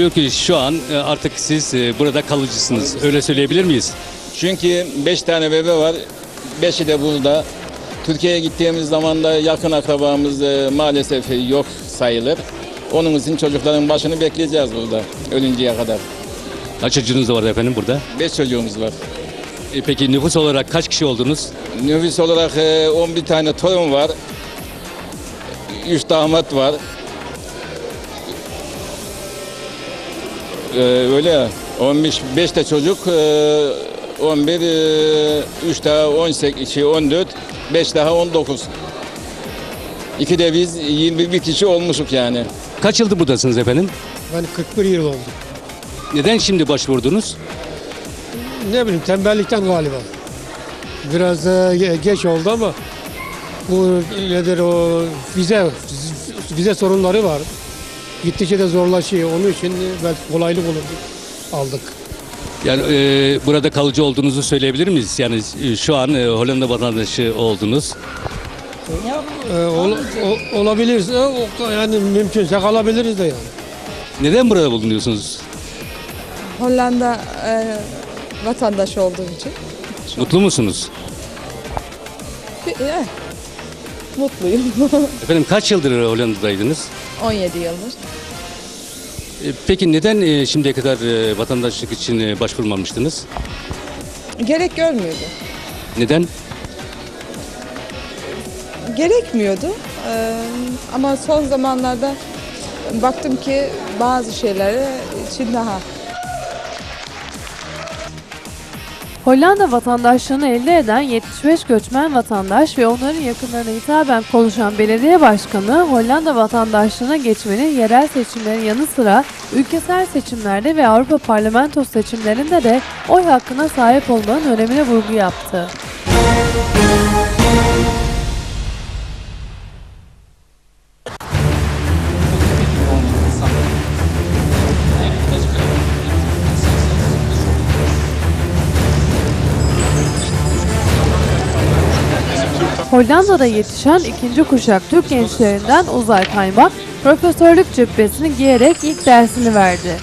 Diyor ki şu an e, artık siz e, burada kalıcısınız. Öyle söyleyebilir miyiz? Çünkü 5 tane bebe var. 5'i de burada. Türkiye'ye gittiğimiz zaman da yakın akrabamız e, maalesef yok sayılır. Onun için çocukların başını bekleyeceğiz burada ölünceye kadar. Kaç çocuğunuz var efendim burada? 5 çocuğumuz var. E, peki nüfus olarak kaç kişi oldunuz? Nüfus olarak e, 11 tane torun var. 3 damat var. Ee, öyle ya. 15 5 de çocuk, e, 11 e, 3 daha 18 şey 14, 5 daha 19. İki de biz 21 kişi olmuşuk yani. Kaç yıldır buradasınız efendim? Ben 41 yıl oldu. Neden şimdi başvurdunuz? Ne bileyim tembellikten galiba. Biraz e, ge- geç oldu ama bu nedir o vize vize sorunları var. Gittikçe de zorlaşıyor. Onun için belki kolaylık olur aldık. Yani e, burada kalıcı olduğunuzu söyleyebilir miyiz? Yani e, şu an e, Hollanda vatandaşı oldunuz. E, ol, o- olabilirse o- yani mümkünse kalabiliriz de yani. Neden burada bulunuyorsunuz? Hollanda e, vatandaşı olduğum için. Mutlu musunuz? Eh, mutluyum. Efendim kaç yıldır Hollanda'daydınız? 17 yıldır. E, peki neden e, şimdiye kadar e, vatandaşlık için başvurmamıştınız? Gerek görmüyordu. Neden? Gerekmiyordu. Ama son zamanlarda baktım ki bazı şeyleri için daha Hollanda vatandaşlığını elde eden 75 göçmen vatandaş ve onların yakınlarına hitaben konuşan belediye başkanı Hollanda vatandaşlığına geçmenin yerel seçimlerin yanı sıra ülkesel seçimlerde ve Avrupa Parlamentosu seçimlerinde de oy hakkına sahip olmanın önemine vurgu yaptı. Hollanda'da yetişen ikinci kuşak Türk gençlerinden Uzay Kaymak, profesörlük cübbesini giyerek ilk dersini verdi.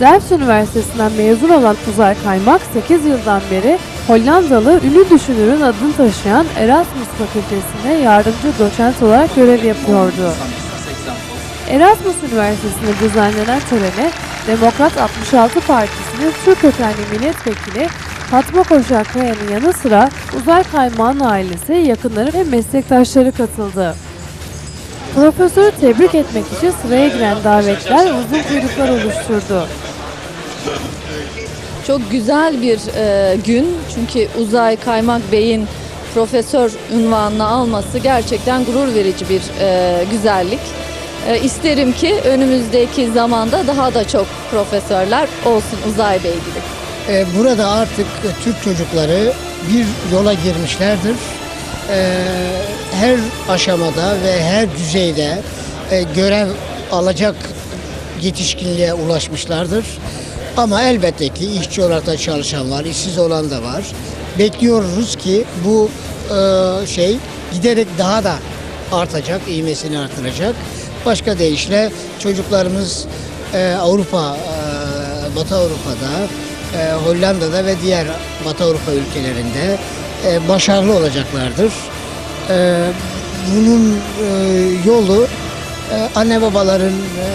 Delft Üniversitesi'nden mezun olan Uzay Kaymak 8 yıldan beri Hollandalı ünlü düşünürün adını taşıyan Erasmus Fakültesi'nde yardımcı doçent olarak görev yapıyordu. Erasmus Üniversitesi'nde düzenlenen törene Demokrat 66 Partisi'nin Türk kökenli milletvekili Fatma Koşakkaya'nın yanı sıra Uzay Kaymağı'nın ailesi, yakınları ve meslektaşları katıldı. Profesörü tebrik etmek için sıraya giren davetler uzun kuyruklar oluşturdu. Çok güzel bir e, gün çünkü Uzay Kaymak Bey'in profesör unvanını alması gerçekten gurur verici bir e, güzellik. E, isterim ki önümüzdeki zamanda daha da çok profesörler olsun Uzay Bey gibi. Ee, Burada artık Türk çocukları bir yola girmişlerdir. Ee, Her aşamada ve her düzeyde e, görev alacak yetişkinliğe ulaşmışlardır. Ama elbette ki işçi olarak da çalışan var, işsiz olan da var. Bekliyoruz ki bu e, şey giderek daha da artacak, ivmesini artıracak. Başka deyişle çocuklarımız e, Avrupa, e, Batı Avrupa'da, e, Hollanda'da ve diğer Batı Avrupa ülkelerinde e, başarılı olacaklardır. E, bunun e, yolu e, anne babaların e,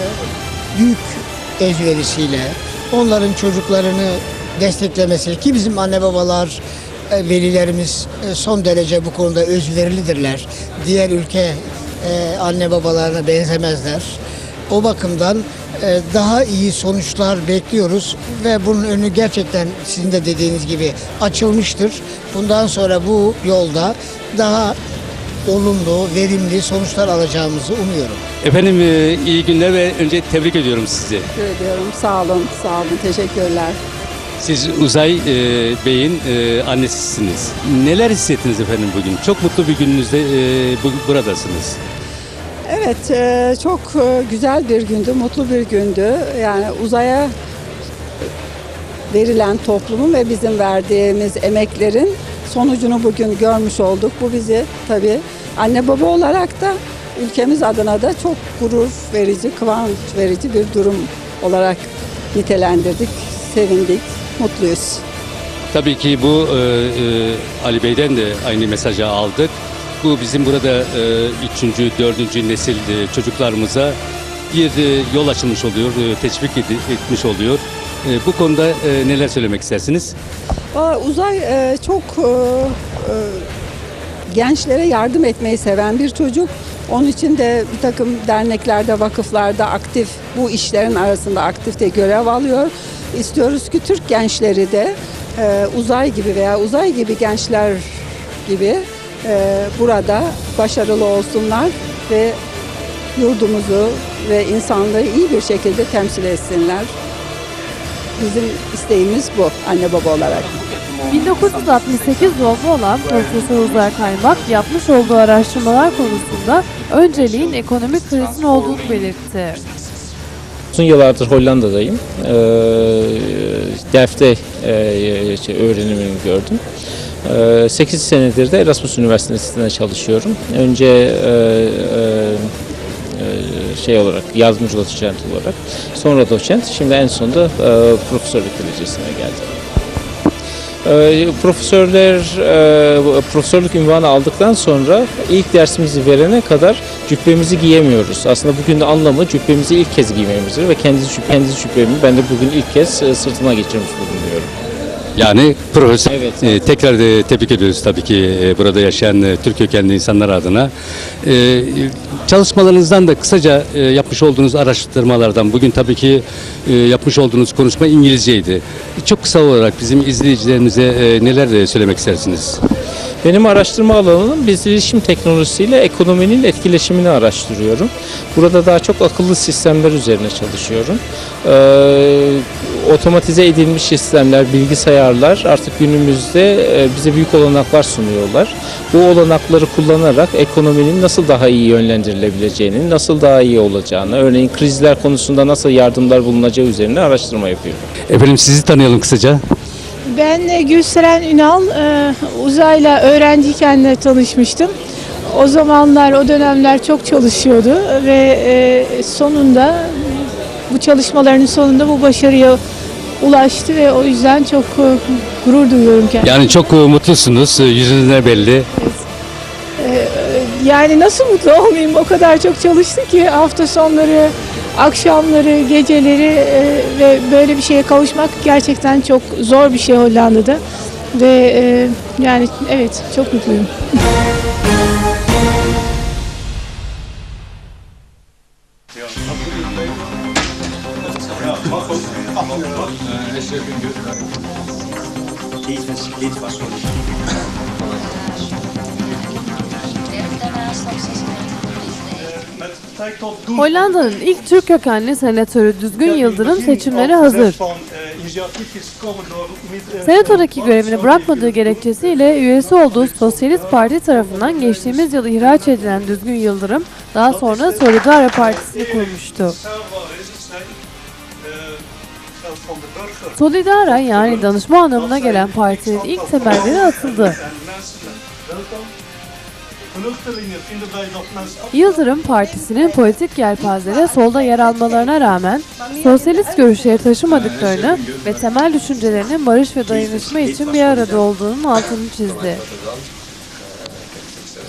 büyük ezverisiyle onların çocuklarını desteklemesi ki bizim anne babalar e, velilerimiz e, son derece bu konuda özverilidirler. Diğer ülke e, anne babalarına benzemezler. O bakımdan e, daha iyi sonuçlar bekliyoruz ve bunun önü gerçekten sizin de dediğiniz gibi açılmıştır. Bundan sonra bu yolda daha olumlu, verimli sonuçlar alacağımızı umuyorum. Efendim e, iyi günler ve önce tebrik ediyorum sizi. Teşekkür ediyorum. Sağ olun, sağ olun. Teşekkürler. Siz Uzay e, Bey'in e, annesisiniz. Neler hissettiniz efendim bugün? Çok mutlu bir gününüzde e, bu- buradasınız. Evet, e, çok e, güzel bir gündü, mutlu bir gündü. Yani uzaya verilen toplumun ve bizim verdiğimiz emeklerin sonucunu bugün görmüş olduk. Bu bizi tabii anne baba olarak da ülkemiz adına da çok gurur verici, kıvanç verici bir durum olarak nitelendirdik, sevindik, mutluyuz. Tabii ki bu e, e, Ali Bey'den de aynı mesajı aldık. Bu bizim burada e, üçüncü, dördüncü nesil e, çocuklarımıza bir e, yol açılmış oluyor, e, teşvik edi- etmiş oluyor. E, bu konuda e, neler söylemek istersiniz? Aa, Uzay e, çok e, e, gençlere yardım etmeyi seven bir çocuk. Onun için de bir takım derneklerde, vakıflarda aktif, bu işlerin arasında aktif de görev alıyor. İstiyoruz ki Türk gençleri de e, uzay gibi veya uzay gibi gençler gibi e, burada başarılı olsunlar ve yurdumuzu ve insanlığı iyi bir şekilde temsil etsinler. Bizim isteğimiz bu anne baba olarak. 1968 doğumlu olan Profesör Uzay Kaymak yapmış olduğu araştırmalar konusunda önceliğin ekonomik krizin olduğunu belirtti. Uzun yıllardır Hollanda'dayım. Ee, Delft'te e, şey, öğrenimimi gördüm. Ee, 8 senedir de Erasmus Üniversitesi'nde çalışıyorum. Önce e, e, e, şey olarak yardımcı doçent olarak, sonra doçent, şimdi en sonunda e, profesörlük derecesine geldim. Ee, Profesörler e, profesörlük ünvanı aldıktan sonra ilk dersimizi verene kadar cübbemizi giyemiyoruz. Aslında bugün de anlamı cübbemizi ilk kez giymemizdir ve kendi kendi cübbemi ben de bugün ilk kez sırtıma geçirmiş bulunuyorum. Yani profesör Evet. e, tekrar da tebrik ediyoruz tabii ki e, burada yaşayan e, Türk kökenli insanlar adına. E, çalışmalarınızdan da kısaca yapmış olduğunuz araştırmalardan bugün tabii ki yapmış olduğunuz konuşma İngilizceydi. Çok kısa olarak bizim izleyicilerimize neler de söylemek istersiniz? Benim araştırma alanım bilişim teknolojisiyle ekonominin etkileşimini araştırıyorum. Burada daha çok akıllı sistemler üzerine çalışıyorum. Ee, otomatize edilmiş sistemler, bilgisayarlar artık günümüzde e, bize büyük olanaklar sunuyorlar. Bu olanakları kullanarak ekonominin nasıl daha iyi yönlendirilebileceğini, nasıl daha iyi olacağını, örneğin krizler konusunda nasıl yardımlar bulunacağı üzerine araştırma yapıyorum. Efendim sizi tanıyalım kısaca. Ben e, Gülseren Ünal, e, uzayla öğrenciyken de tanışmıştım. O zamanlar, o dönemler çok çalışıyordu ve e, sonunda bu çalışmalarının sonunda bu başarıya ulaştı ve o yüzden çok gurur duyuyorum kendime. Yani çok mutlusunuz, e, yüzünüzden belli. Yani nasıl mutlu olmayayım o kadar çok çalıştı ki hafta sonları, akşamları, geceleri e, ve böyle bir şeye kavuşmak gerçekten çok zor bir şey Hollanda'da. Ve e, yani evet çok mutluyum. Hollanda'nın ilk Türk kökenli senatörü Düzgün Yıldırım seçimlere hazır. Senatodaki görevini bırakmadığı gerekçesiyle üyesi olduğu Sosyalist Parti tarafından geçtiğimiz yıl ihraç edilen Düzgün Yıldırım daha sonra Solidara Partisi'ni kurmuştu. Solidara yani danışma anlamına gelen partinin ilk temelleri atıldı. Yıldırım Partisi'nin politik yelpazede solda yer almalarına rağmen sosyalist görüşleri taşımadıklarını ve temel düşüncelerinin barış ve dayanışma için bir arada olduğunun altını çizdi.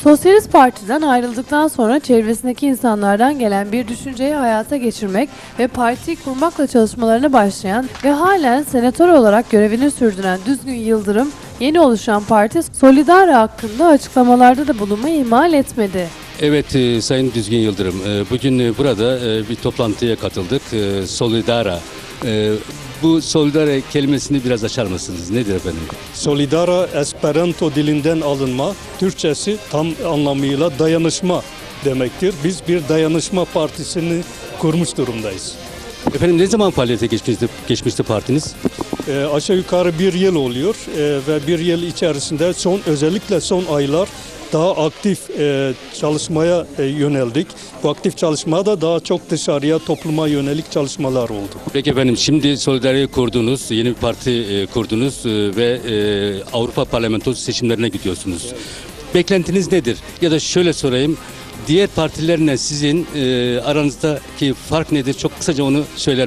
Sosyalist Parti'den ayrıldıktan sonra çevresindeki insanlardan gelen bir düşünceyi hayata geçirmek ve partiyi kurmakla çalışmalarına başlayan ve halen senatör olarak görevini sürdüren Düzgün Yıldırım, yeni oluşan parti Solidara hakkında açıklamalarda da bulunmayı ihmal etmedi. Evet e, Sayın Düzgün Yıldırım, e, bugün e, burada e, bir toplantıya katıldık. E, Solidara. E, bu Solidara kelimesini biraz açar mısınız? Nedir efendim? Solidara Esperanto dilinden alınma, Türkçesi tam anlamıyla dayanışma demektir. Biz bir dayanışma partisini kurmuş durumdayız. Efendim ne zaman faaliyete geçmişti, geçmişti partiniz? Ee, aşağı yukarı bir yıl oluyor Ee, ve bir yıl içerisinde son özellikle son aylar daha aktif e, çalışmaya e, yöneldik. Bu aktif çalışmada daha çok dışarıya topluma yönelik çalışmalar oldu. Peki efendim şimdi Solidara'yı kurdunuz, yeni bir parti e, kurdunuz e, ve e, Avrupa Parlamentosu seçimlerine gidiyorsunuz. Beklentiniz nedir? Ya da şöyle sorayım, diğer partilerle sizin e, aranızdaki fark nedir? Çok kısaca onu söyler